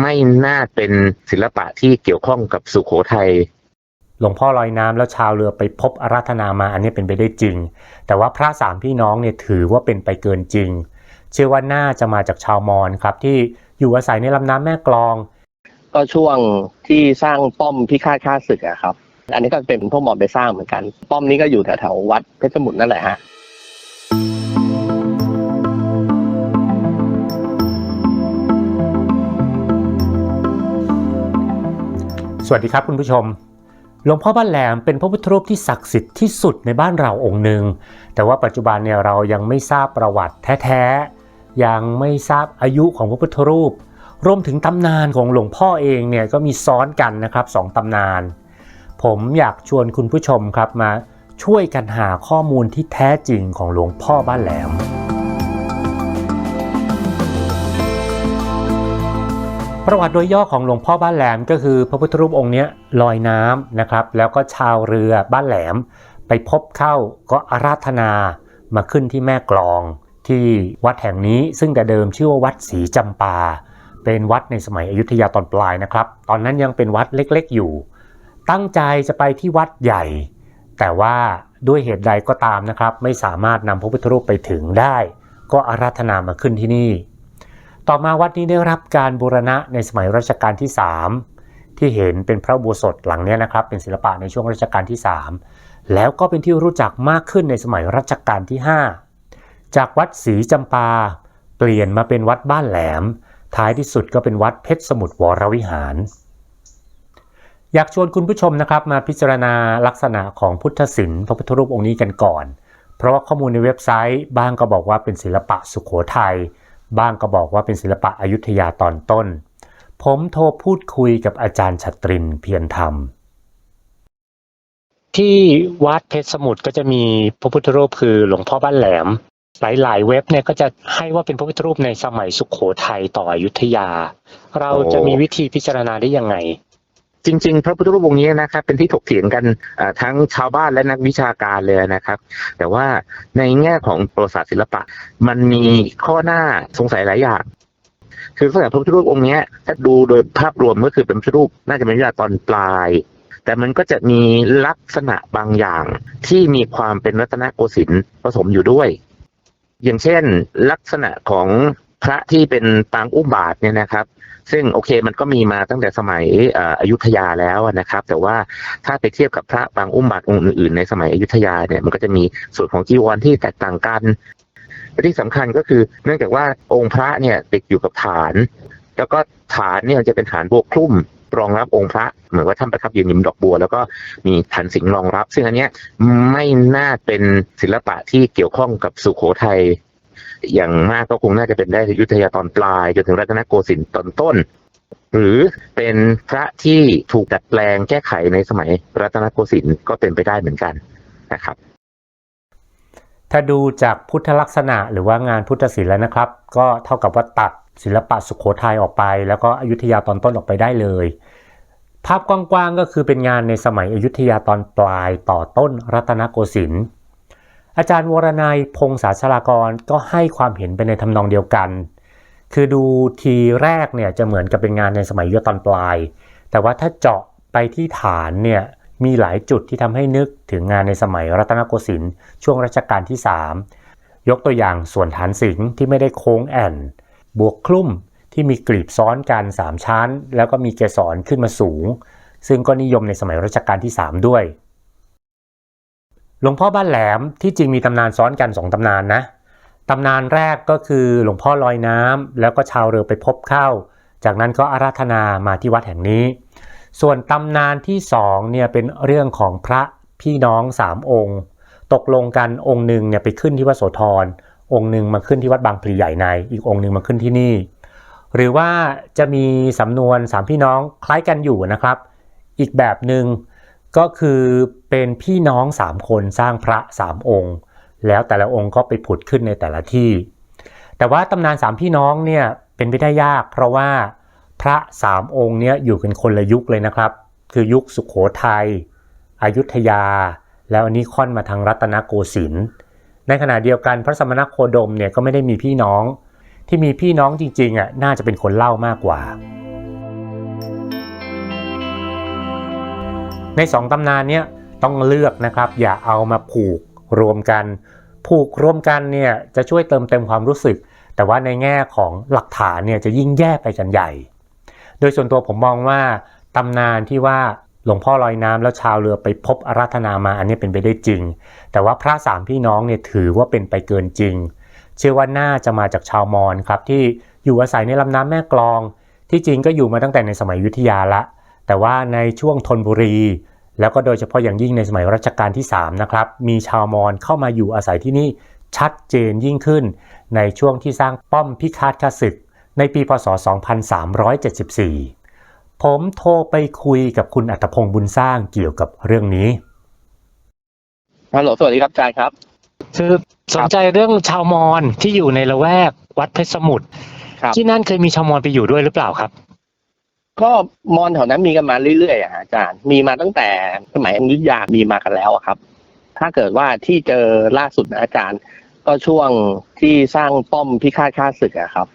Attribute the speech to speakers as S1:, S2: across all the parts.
S1: ไม่น่าเป็นศิลปะที่เกี่ยวข้องกับสุโขทัย
S2: หลวงพ่อลอยน้ำแล้วชาวเรือไปพบอาราธนามาอันนี้เป็นไปได้จริง แต่ว่าพระสามพี่น้องเนี่ยถือว่าเป็นไปเกินจริง เชื่อว่าน่าจะมาจากชาวมอญครับ ที่อยู่อาศัยในลำน้ำแม่กลอง
S3: ก็ช่วงที่สร้างป้อมพิฆาตข้าศึกอะครับ อันนี้ก็เป็นพวกหมอญไปสร้างเหมือนกัน ป้อมนี้ก็อยู่แถวๆวัดเพชรสมุทรนั่นแหละฮะ
S2: วัสดีครับคุณผู้ชม หลวงพ่อบ้านแหลมเป็นพระพุทธรูปที่ศักดิ์สิทธิ์ที่สุดในบ้านเราองค์หนึ่ง แต่ว่าปัจจุบันเนี่ยเรายังไม่ทราบประวัติแท้ๆ ยังไม่ทราบอายุของพระพุทธรูป รวมถึงตำนานของหลวงพ่อเองเนี่ยก็มีซ้อนกันนะครับสองตำนาน ผมอยากชวนคุณผู้ชมครับมาช่วยกันหาข้อมูลที่แท้จริงของหลวงพ่อบ้านแหลม ประวัติโดยย่อของหลวงพ่อบ้านแหลมก็คือพระพุทธรูปองค์นี้ลอยน้ำนะครับ แล้วก็ชาวเรือบ้านแหลม ไปพบเข้าก็อาราธนามาขึ้นที่แม่กลอง ที่วัดแห่งนี้ซึ่งแต่เดิมชื่อว่าวัดศรีจำปา เป็นวัดในสมัยอยุธยาตอนปลายนะครับ ตอนนั้นยังเป็นวัดเล็กๆอยู่ ตั้งใจจะไปที่วัดใหญ่ แต่ว่าด้วยเหตุใดก็ตามนะครับ ไม่สามารถนำพระพุทธรูปไปถึงได้ ก็อาราธนามาขึ้นที่นี่ ต่อมาวัดนี้ได้รับการบูรณะในสมัยรัชกาลที่ 3 ที่เห็นเป็นพระโบสถหลังนี้นะครับ เป็นศิลปะในช่วงรัชกาลที่ 3 แล้วก็เป็นที่รู้จักมากขึ้นในสมัยรัชกาลที่ 5 จากวัดศรีจำปา เปลี่ยนมาเป็นวัดบ้านแหลม ท้ายที่สุดก็เป็นวัดเพชรสมุทรวรวิหาร อยากชวนคุณผู้ชมนะครับมาพิจารณาลักษณะของพุทธศิลป์พระพุทธรูปองค์นี้กันก่อน เพราะว่าข้อมูลในเว็บไซต์ บ้างก็บอกว่าเป็นศิลปะสุขโขทัย บ้างก็บอกว่าเป็นศิลปะอยุธยาตอนต้น ผมโทรพูดคุยกับอาจารย์ชัตรินเพียรธรรม ที่วัดเพชรสมุทรก็จะมีพระพุทธรูปคือหลวงพ่อบ้านแหลม หลาย ๆ เว็บเนี่ยก็จะให้ว่าเป็นพระพุทธรูปในสมัยสุขโขทัยต่ออยุธยา เราจะมีวิธีพิจารณาได้ยังไง
S1: จริง ๆ พระพุทธรูปองค์นี้นะครับ เป็นที่ถกเถียงกันทั้งชาวบ้านและนักวิชาการเลยนะครับ แต่ว่าในแง่ของประวัติศาสตร์ศิลปะ มันมีข้อหน้าสงสัยหลายอย่างคือลักษณะพระพุทธรูปองค์นี้ถ้าดูโดยภาพรวมก็คือเป็นพระพุทธรูปน่าจะเป็นวิทยาตอนปลาย แต่มันก็จะมีลักษณะบางอย่างที่มีความเป็นรัตนโกสินทร์ผสมอยู่ด้วย อย่างเช่น ลักษณะของ พระที่เป็นปางอุ้มบาทเนี่ยนะครับ ซึ่งโอเคมันก็มีมาตั้งแต่สมัยอยุธยาแล้วนะครับ แต่ว่าถ้าไปเทียบกับพระปางอุ้มบาทองค์อื่นๆในสมัยอยุธยาเนี่ยมันก็จะมีส่วนของจีวรที่แตกต่างกันและที่สำคัญก็คือเนื่องจากว่าองค์พระเนี่ยติดอยู่กับฐาน แล้วก็ฐานเนี่ยจะเป็นฐานโบวคลุ่มรองรับองค์พระเหมือนว่าท่านประทับยืนยิมดอกบัว แล้วก็มีฐานสิงรองรับ ซึ่งอันเนี้ยไม่น่าเป็นศิลปะที่เกี่ยวข้องกับสุโขทัย อย่างมากก็คงน่าจะเป็นได้ยุทธยาตอนปลายจนถึงรัตนโกสินทร์ตอนต้น หรือเป็นพระที่ถูกดัดแปลงแก้ไขในสมัยรัตนโกสินทร์ก็เป็นไปได้เหมือนกันนะครับ
S2: ถ้าดูจากพุทธลักษณะหรือว่างานพุทธศิลป์แล้วนะครับ ก็เท่ากับว่าตัดศิลปะสุขโขทัยออกไป แล้วก็อยุธยาตอนต้นออกไปได้เลย ภาพกว้างๆก็คือเป็นงานในสมัยอยุธยาตอนปลายต่อต้นรัตนโกสินทร์ อาจารย์วรนัยพงศาชลากรก็ให้ความเห็นไปในทำนองเดียวกัน คือดูทีแรกเนี่ยจะเหมือนกับเป็นงานในสมัยยุธยาตอนปลาย แต่ว่าถ้าเจาะไปที่ฐานเนี่ยมีหลายจุดที่ทำให้นึกถึงงานในสมัยรัตนโกสินทร์ช่วงรัชกาลที่ 3 ยกตัวอย่างส่วนฐานสิงห์ที่ไม่ได้โค้งแอ่นบวกคลุ่มที่มีกลีบซ้อนกัน 3 ชั้น แล้วก็มีเกสรขึ้นมาสูง ซึ่งก็นิยมในสมัยรัชกาลที่ 3 ด้วย หลวงพ่อบ้านแหลมที่จริงมีตำนานซ้อนกัน2ตำนานนะตำนานแรกก็คือหลวงพ่อลอยน้ำแล้วก็ชาวเรือไปพบเข้า จากนั้นก็อาราธนามาที่วัดแห่งนี้ ส่วนตำนานที่สองเนี่ยเป็นเรื่องของพระพี่น้องสามองค์ ตกลงกันองค์หนึ่งเนี่ยไปขึ้นที่วัดโสธรองค์หนึ่งมาขึ้นที่วัดบางพลีใหญ่ใน อีกองค์หนึ่งมาขึ้นที่นี่ หรือว่าจะมีสำนวนสามพี่น้องคล้ายกันอยู่นะครับ อีกแบบหนึ่ง ก็คือเป็นพี่น้องสามคนสร้างพระสามองค์ แล้วแต่ละองค์ก็ไปผุดขึ้นในแต่ละที่ แต่ว่าตำนานสามพี่น้องเนี่ยเป็นไปได้ยาก เพราะว่าพระสามองค์เนี่ยอยู่กันคนละยุคเลยนะครับ คือยุคสุขโขทัยอยุธยา แล้วอันนี้ค่อนมาทางรัตนโกสินทร์ในขณะเดียวกันพระสมณโคดมเนี่ยก็ไม่ได้มีพี่น้องที่มีพี่น้องจริงๆอะน่าจะเป็นคนเล่ามากกว่า ในสองตำนานเนี้ยต้องเลือกนะครับ อย่าเอามาผูกรวมกัน ผูกรวมกันเนี่ยจะช่วยเติมเต็มความรู้สึก แต่ว่าในแง่ของหลักฐานเนี่ยจะยิ่งแย่ไปกันใหญ่ โดยส่วนตัวผมมองว่าตำนานที่ว่าหลวงพ่อลอยน้ำแล้วชาวเรือไปพบอาราธนามาอันนี้เป็นไปได้จริง แต่ว่าพระสามพี่น้องเนี่ยถือว่าเป็นไปเกินจริง เชื่อว่าน่าจะมาจากชาวมอญครับที่อยู่อาศัยในลำน้ำแม่กลอง ที่จริงก็อยู่มาตั้งแต่ในสมัยยุทธยาละ แต่ว่าในช่วงธนบุรี แล้วก็โดยเฉพาะอย่างยิ่งในสมัยรัชกาลที่3นะครับมีชาวมอญเข้ามาอยู่อาศัยที่นี่ชัดเจนยิ่งขึ้น ในช่วงที่สร้างป้อมพิฆาตข้าศึก ในปีพศ 2374 ผมโทรไปคุยกับคุณอัตพงศ์บุญสร้างเกี่ยวกับเรื่องนี้
S3: ฮัลโหลสวัสดีครับอาจารย์ครับ
S4: คือสนใจเรื่องชาวมอญที่อยู่ในละแวกวัดเพชรสมุทร
S3: ครับ
S4: ที่นั่นเคยมีชาวมอญไปอยู่ด้วยหรือเปล่าครับ
S3: ก็มอนแถวนั้นมีกันมาเรื่อยๆอะอาจารย์ มีมาตั้งแต่สมัยอยุธยามีมากันแล้วอะครับ ถ้าเกิดว่าที่เจอล่าสุดนะอาจารย์ ก็ช่วงที่สร้างป้อมพิฆาตข้าศึกอะครับ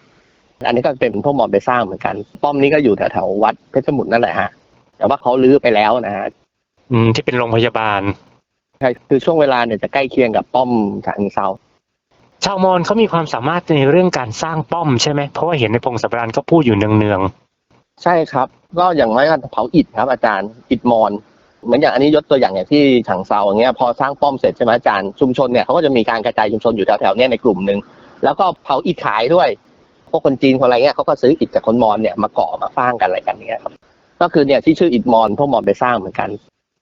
S3: อันนี้ก็เป็นพวกมอนไปสร้างเหมือนกัน ป้อมนี้ก็อยู่แถวๆวัดเพชรสมุทรนั่นแหละฮะ แต่ว่าเขาลื้อไปแล้วนะฮะ
S4: อืมที่เป็นโรงพยาบาล
S3: ใช่คือช่วงเวลาเนี่ยจะใกล้เคียงกับป้อมฉะเชิงเซา
S4: ชาวมอญเขามีความสามารถในเรื่องการสร้างป้อมใช่ไหมเพราะว่าเห็นในพงศาวดารก็พูดอยู่เนือง
S3: ใช่ครับ ก็อย่างน้อยก็เผาอิฐครับ อาจารย์อิฐมอนเหมือนอย่างอันนี้ยกตัวอย่างอย่างที่ฉางเซาอย่างเงี้ยพอสร้างป้อมเสร็จใช่ไหมอาจารย์ชุมชนเนี่ยเขาก็จะมีการกระจายชุมชนอยู่แถวๆเนี้ยในกลุ่มหนึ่งแล้วก็เผาอิฐขายด้วยพวกคนจีนคนอะไรเงี้ยเขาก็ซื้ออิฐจากคนมอญเนี่ยมาก่อมาสร้างกันอะไรกันเนี้ยครับ ก็คือเนี่ยที่ชื่ออิฐมอนพวกมอญไปสร้างเหมือนกัน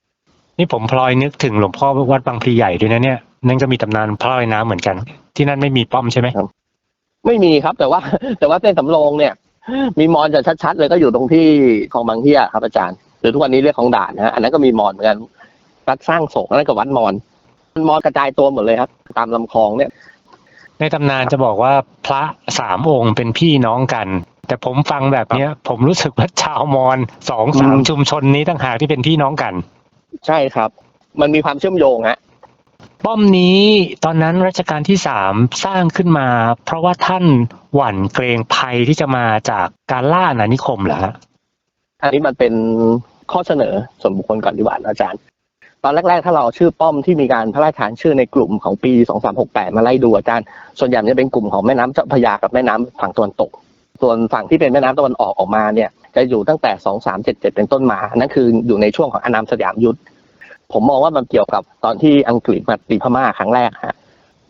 S4: ๆนี่ผมพลอยนึกถึงหลวงพ่อวัดบางพลีใหญ่ด้วยนะเนี่ยนั่นก็มีตำนานพระลอยน้ำเหมือนกัน ที่นั่นไม่มีป้อมใช่ไหม
S3: ไม่มีครับ แต่ว่าแต่ว่าเส้นสำโรงเนี่ย มีมอนจะชัดๆเลยก็อยู่ตรงที่คลองบางเฮียครับอาจารย์หรือทุกวันนี้เรียกคลองด่านนะฮะอันนั้นก็มีมอนเหมือนกันวัดสร้างโศกอันนั้นก็วัดมอนมอนกระจายตัวหมดเลยครับ ตามลำคลองเนี่ย
S4: ในตำนานจะบอกว่าพระสามองค์เป็นพี่น้องกัน แต่ผมฟังแบบเนี้ย ผมรู้สึกว่าชาวมอญสองสาม
S3: อืม
S4: ชุมชนนี้ต่างหากที่เป็นพี่น้องกัน
S3: ใช่ครับ มันมีความเชื่อมโยงฮะ
S4: ป้อมนี้ตอนนั้นรัชกาลที่สามสร้างขึ้นมา เพราะว่าท่านหวั่นเกรงภัยที่จะมาจากการล่าอาณานิคมเหรอฮะ
S3: อันนี้มันเป็นข้อเสนอส่วนบุคคลก่อนดีกว่าอาจารย์ ตอนแรก ๆ ถ้าเราเอาชื่อป้อมที่มีการพระราชทานชื่อในกลุ่มของปี 2368 มาไล่ดูอาจารย์ ส่วนใหญ่จะเป็นกลุ่มของแม่น้ำเจ้าพระยากับแม่น้ำฝั่งตะวันตก ส่วนฝั่งที่เป็นแม่น้ำตะวันออกออกมาเนี่ยจะอยู่ตั้งแต่ 2377 เป็นต้นมานนั่นคืออยู่ในช่วงของอานามสยามยุทธ ผมมองว่ามันเกี่ยวกับตอนที่อังกฤษมาตีพม่าครั้งแรกฮะ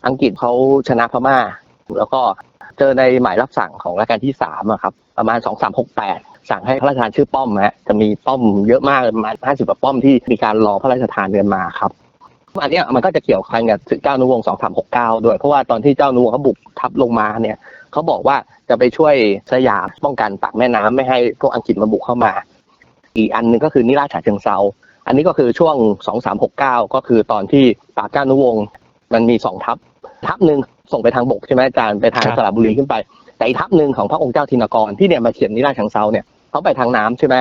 S3: อังกฤษเขาชนะพม่า แล้วก็เจอในหมายรับสั่งของรัชกาลที่สามอะครับ ประมาณ2368สั่งให้พระราชทานชื่อป้อมฮะจะมีป้อมเยอะมากประมาณ50กว่าป้อมที่มีการรอพระราชทานเดินมาครับอันนี้มันก็จะเกี่ยวพันกับเจ้านุวงศ์2369ด้วย เพราะว่าตอนที่เจ้านุวงศ์เขาบุกทับลงมาเนี่ยเขาบอกว่าจะไปช่วยสยามป้องกันปากแม่น้ำไม่ให้พวกอังกฤษมาบุกเข้ามา อีกอันหนึงก็คือนิราชฉะเชิงเซา อันนี้ก็คือช่วง 2369 ก็คือตอนที่ปากก้านุวงศ์มันมีสองทัพ ทัพหนึ่งส่งไปทางบกใช่ไหมอาจารย์ไปทาง
S4: ครับ
S3: สระบุรีขึ้นไป แต่อีกทัพหนึ่งของพระองค์เจ้าธินกรที่เนี่ยมาเขียนนิราชฉะเชิงเซาเนี่ยเขาไปทางน้ำใช่ไหม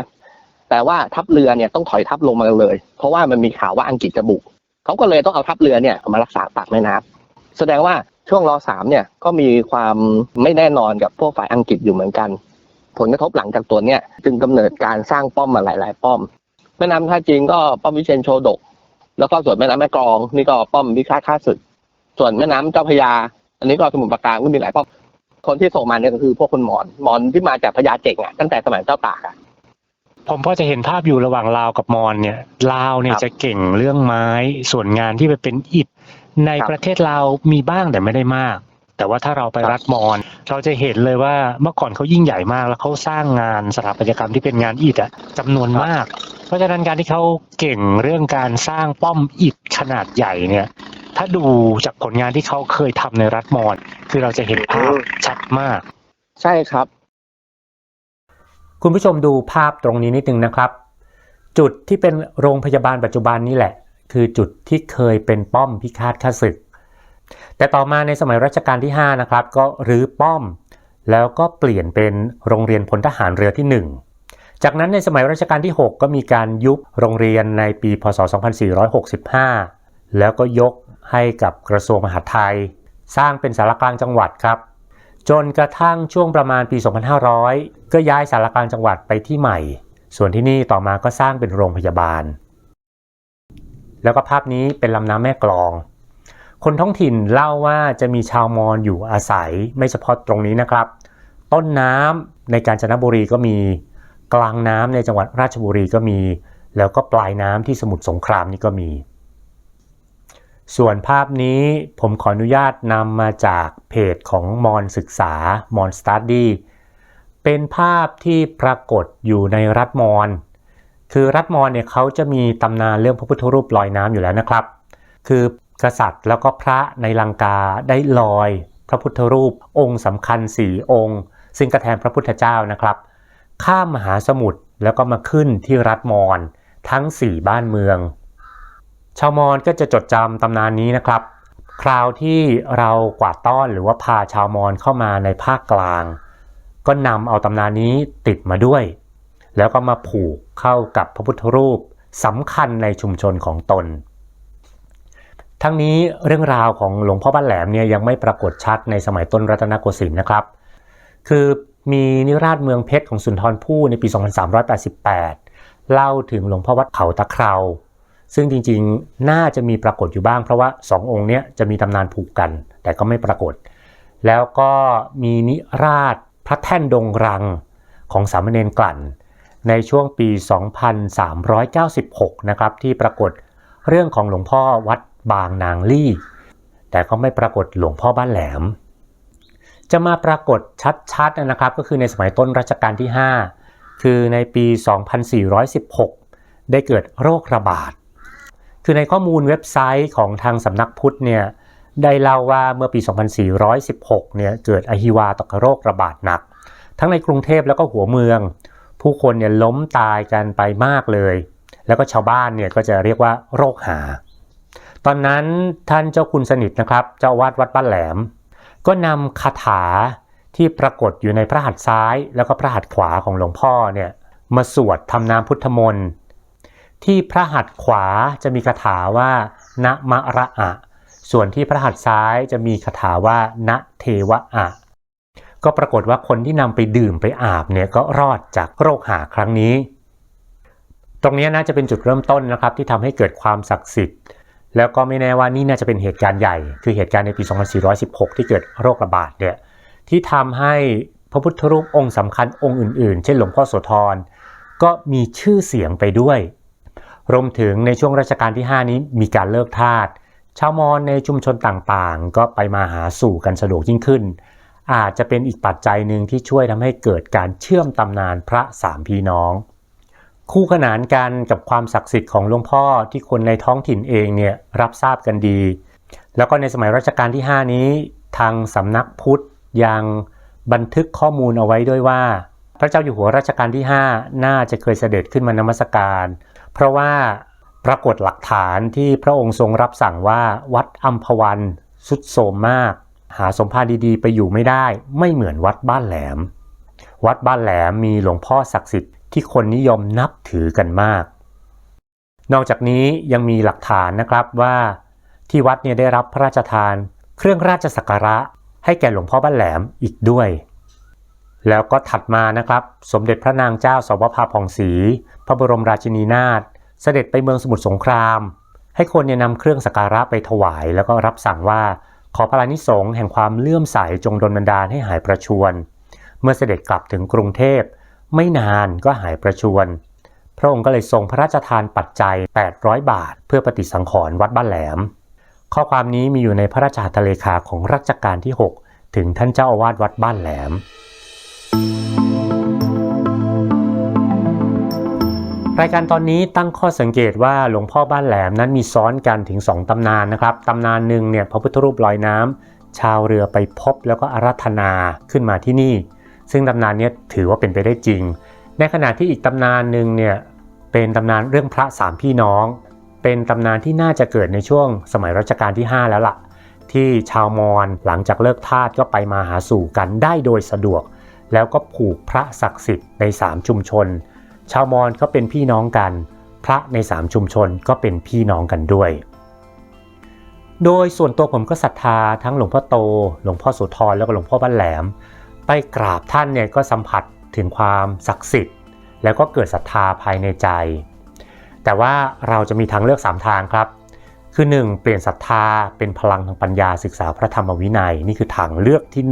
S3: แต่ว่าทัพเรือเนี่ยต้องถอยทัพลงมาเลย เพราะว่ามันมีข่าวว่าอังกฤษจะบุกเขาก็เลยต้องเอาทัพเรือเนี่ยมารักษาปากแม่น้ำแสดงว่าช่วงรอสามเนี่ยก็มีความไม่แน่นอนกับพวกฝ่ายอังกฤษอยู่เหมือนกัน ผลกระทบหลังจากตัวเนี่ยจึงกำเนิดการสร้างป้อมมาหลาย ๆ ป้อม แม่น้ำท่าจีนก็ป้อมวิเชียนโชดก แล้วก็ส่วนแม่น้ำแม่กลอง นี่ก็ป้อมพิฆาตข้าศึก ส่วนแม่น้ำเจ้าพระยา อันนี้ก็สมุทรปราการก็มีหลายป้อมคนที่ส่งมาเนี่ยก็คือพวกคนหมอนหมอนที่มาจากพญาเจ๋งอะตั้งแต่สมัยเจ้าตากอะ
S4: ผมพอจะเห็นภาพอยู่ระหว่างลาวกับมอญเนี่ยลาวเนี่ย
S3: ครับ
S4: จะเก่งเรื่องไม้ส่วนงานที่ไปเป็นอิฐใน
S3: ครับ
S4: ประเทศลาวมีบ้างแต่ไม่ได้มาก แต่ว่าถ้าเราไป
S3: ครับ
S4: รัฐมอญเราจะเห็นเลยว่าเมื่อก่อนเขายิ่งใหญ่มาก แล้วเขาสร้างงานสถาปัตยกรรมที่เป็นงานอิฐอะจำนวนมาก เพราะฉะนั้นการที่เขาเก่งเรื่องการสร้างป้อมอิฐขนาดใหญ่เนี่ยถ้าดูจากผลงานที่เขาเคยทำในรัฐมอญคือเราจะเห็นภาพชัดมาก
S3: ใช่ครับ
S2: คุณผู้ชมดูภาพตรงนี้นิดนึงนะครับ จุดที่เป็นโรงพยาบาลปัจจุบันนี่แหละ คือจุดที่เคยเป็นป้อมพิฆาตข้าศึก แต่ต่อมาในสมัยรัชกาลที่ 5 นะครับ ก็รื้อป้อม แล้วก็เปลี่ยนเป็นโรงเรียนพลทหารเรือที่ 1 จากนั้นในสมัยรัชกาลที่ 6 ก็มีการยุบโรงเรียนในปี พศ 2465 แล้วก็ยกให้กับกระทรวงมหาดไทย สร้างเป็นสารกลางจังหวัดครับ จนกระทั่งช่วงประมาณปี 2500 ก็ย้ายสารกลางจังหวัดไปที่ใหม่ ส่วนที่นี่ต่อมาก็สร้างเป็นโรงพยาบาล แล้วก็ภาพนี้เป็นลำน้ำแม่กลอง คนท้องถิ่นเล่าว่าจะมีชาวมอญอยู่อาศัยไม่เฉพาะตรงนี้นะครับ ต้นน้ำในกาญจนบุรีก็มี กลางน้ำในจังหวัดราชบุรีก็มี แล้วก็ปลายน้ำที่สมุทรสงครามนี่ก็มี ส่วนภาพนี้ผมขออนุญาตนำมาจากเพจของมอนศึกษามอนสตัดดี้เป็นภาพที่ปรากฏอยู่ในรัฐมอนคือรัฐมอนเนี่ยเขาจะมีตำนานเรื่องพระพุทธรูปลอยน้ำอยู่แล้วนะครับ คือ กษัตริย์แล้วก็พระในลังกาได้ลอย พระพุทธรูป องค์สำคัญสี่องค์ ซึ่งกระแทนพระพุทธเจ้านะครับ ข้ามมหาสมุทรแล้วก็มาขึ้นที่รัฐมอญทั้ง 4 บ้านเมือง ชาวมอญก็จะจดจำตำนานนี้นะครับ คราวที่เรากวาดต้อนหรือว่าพาชาวมอญเข้ามาในภาคกลาง ก็นำเอาตำนานนี้ติดมาด้วย แล้วก็มาผูกเข้ากับพระพุทธรูปสำคัญในชุมชนของตน ทั้งนี้เรื่องราวของหลวงพ่อบ้านแหลมเนี่ยยังไม่ปรากฏชัดในสมัยต้นรัตนโกสินทร์นะครับ คือมีนิราชเมืองเพชรของสุนทรภู่ในปี 2388 เล่าถึงหลวงพ่อวัดเขาตะเคราซึ่งจริงๆ น่าจะมีปรากฏอยู่บ้างเพราะว่าสององค์เนี้ยจะมีตำนานผูกกัน แต่ก็ไม่ปรากฏ แล้วก็มีนิราชพระแท่นดงรังของสามเณรกลั่น ในช่วงปี 2396 นะครับที่ปรากฏเรื่องของหลวงพ่อวัด บางนางลี่ แต่ก็ไม่ปรากฏหลวงพ่อบ้านแหลม จะมาปรากฏชัดๆนะครับ ก็คือในสมัยต้นรัชกาลที่ 5 คือในปี 2416 ได้เกิดโรคระบาด คือในข้อมูลเว็บไซต์ของทางสำนักพุทธเนี่ยได้เล่าว่าเมื่อปี 2416 เนี่ยเกิดอหิวาตกโรคระบาดหนัก ทั้งในกรุงเทพแล้วก็หัวเมือง ผู้คนเนี่ยล้มตายกันไปมากเลย แล้วก็ชาวบ้านเนี่ยก็จะเรียกว่าโรคหา ตอนนั้นท่านเจ้าคุณสนิทนะครับ เจ้าวาดวัดบ้านแหลม ก็นำคาถาที่ปรากฏอยู่ในพระหัตถ์ซ้าย แล้วก็พระหัตถ์ขวาของหลวงพ่อเนี่ยมาสวดทำนามพุทธมนต์ที่พระหัตถ์ขวาจะมีคาถาว่า นะมะระอะ ส่วนที่พระหัตถ์ซ้ายจะมีคาถาว่า นะเทวะอะ ก็ปรากฏว่าคนที่นำไปดื่มไปอาบเนี่ยก็รอดจากโรคหาครั้งนี้ ตรงนี้น่าจะเป็นจุดเริ่มต้นนะครับที่ทำให้เกิดความศักดิ์สิทธิ์ แล้วก็ไม่แน่ว่านี่น่าจะเป็นเหตุการณ์ใหญ่ คือเหตุการณ์ในปี 2416 ที่เกิดโรคระบาดเนี่ยที่ทำให้พระพุทธรูปองค์สำคัญองค์อื่นๆ เช่นหลวงพ่อโสธรก็มีชื่อเสียงไปด้วย รวมถึงในช่วงรัชกาลที่ 5 นี้มีการเลิกทาสชาวมอญในชุมชนต่างๆ ก็ไปมาหาสู่กันสะดวกยิ่งขึ้น อาจจะเป็นอีกปัจจัยหนึ่งที่ช่วยทำให้เกิดการเชื่อมตำนานพระสามพี่น้อง คู่ขนานกันกับความศักดิ์สิทธิ์ของหลวงพ่อที่คนในท้องถิ่นเองเนี่ยรับทราบกันดี แล้วก็ในสมัยรัชกาลที่ 5 นี้ ทางสำนักพุทธยังบันทึกข้อมูลเอาไว้ด้วยว่า พระเจ้าอยู่หัวรัชกาลที่ 5 น่าจะเคยเสด็จขึ้นมานมัสการ เพราะว่าปรากฏหลักฐานที่พระองค์ทรงรับสั่งว่าวัดอัมพวันสุดโทมมาก หาสมภารดีๆ ไปอยู่ไม่ได้ ไม่เหมือนวัดบ้านแหลม วัดบ้านแหลมมีหลวงพ่อศักดิ์สิทธิ์ ที่คนนิยมนับถือกันมาก นอกจากนี้ยังมีหลักฐานนะครับว่า ที่วัดเนี่ยได้รับพระราชทาน เครื่องราชสักการะ ให้แก่หลวงพ่อบ้านแหลมอีกด้วย แล้วก็ถัดมานะครับ สมเด็จพระนางเจ้าสวภาผ่องศรีพระบรมราชินีนาถเสด็จไปเมืองสมุทรสงคราม ให้คนเนี่ยนำเครื่องสักการะไปถวาย แล้วก็รับสั่งว่าขอพระนิสงส์แห่งความเลื่อมใสจงดลบันดาลให้หายประชวรเมื่อเสด็จกลับถึงกรุงเทพ ไม่นานก็หายประชวรพระองค์ก็เลยทรงพระราชทานปัจจัย 800 บาท เพื่อปฏิสังขรณ์วัดบ้านแหลม ข้อความนี้มีอยู่ในพระราชหัตถเลขาของรัชกาลที่ 6 ถึงท่านเจ้าอาวาสวัดบ้านแหลม รายการตอนนี้ตั้งข้อสังเกตว่าหลวงพ่อบ้านแหลมนั้นมีซ้อนกันถึง 2ตำนานนะครับตำนานหนึ่งเนี่ยพระพุทธรูปลอยน้ำชาวเรือไปพบแล้วก็อารัธนาขึ้นมาที่นี่ ซึ่งตำนานนี้ถือว่าเป็นไปได้จริง ในขณะที่อีกตำนานหนึ่งเนี่ยเป็นตำนานเรื่องพระสามพี่น้อง เป็นตำนานที่น่าจะเกิดในช่วงสมัยรัชกาลที่ 5 แล้วล่ะ ที่ชาวมอญหลังจากเลิกทาสก็ไปมาหาสู่กันได้โดยสะดวก แล้วก็ผูกพระศักดิ์สิทธิ์ใน3ชุมชน ชาวมอญก็เป็นพี่น้องกัน พระใน3ชุมชนก็เป็นพี่น้องกันด้วย โดยส่วนตัวผมก็ศรัทธาทั้งหลวงพ่อโต หลวงพ่อโสธรแล้วก็หลวงพ่อบ้านแหลม ไปกราบท่านเนี่ยก็สัมผัสถึงความศักดิ์สิทธิ์ แล้วก็เกิดศรัทธาภายในใจ แต่ว่าเราจะมีทางเลือก 3 ทางครับ คือ 1. เปลี่ยนศรัทธาเป็นพลังทางปัญญาศึกษาพระธรรมวินัยนี่คือทางเลือกที่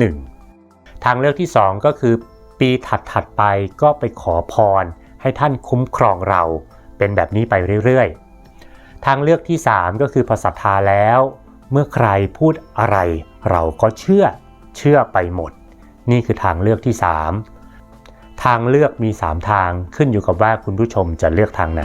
S2: 1 ทางเลือกที่ 2 ก็คือปีถัดๆไปก็ไปขอพร ให้ท่านคุ้มครองเราเป็นแบบนี้ไปเรื่อยๆ ทางเลือกที่ 3 ก็คือพอศรัทธาแล้ว เมื่อใครพูดอะไรเราก็เชื่อเชื่อไปหมด นี่คือทางเลือกที่ 3 ทางเลือกมี 3 ทางขึ้นอยู่กับว่าคุณผู้ชมจะเลือกทางไหน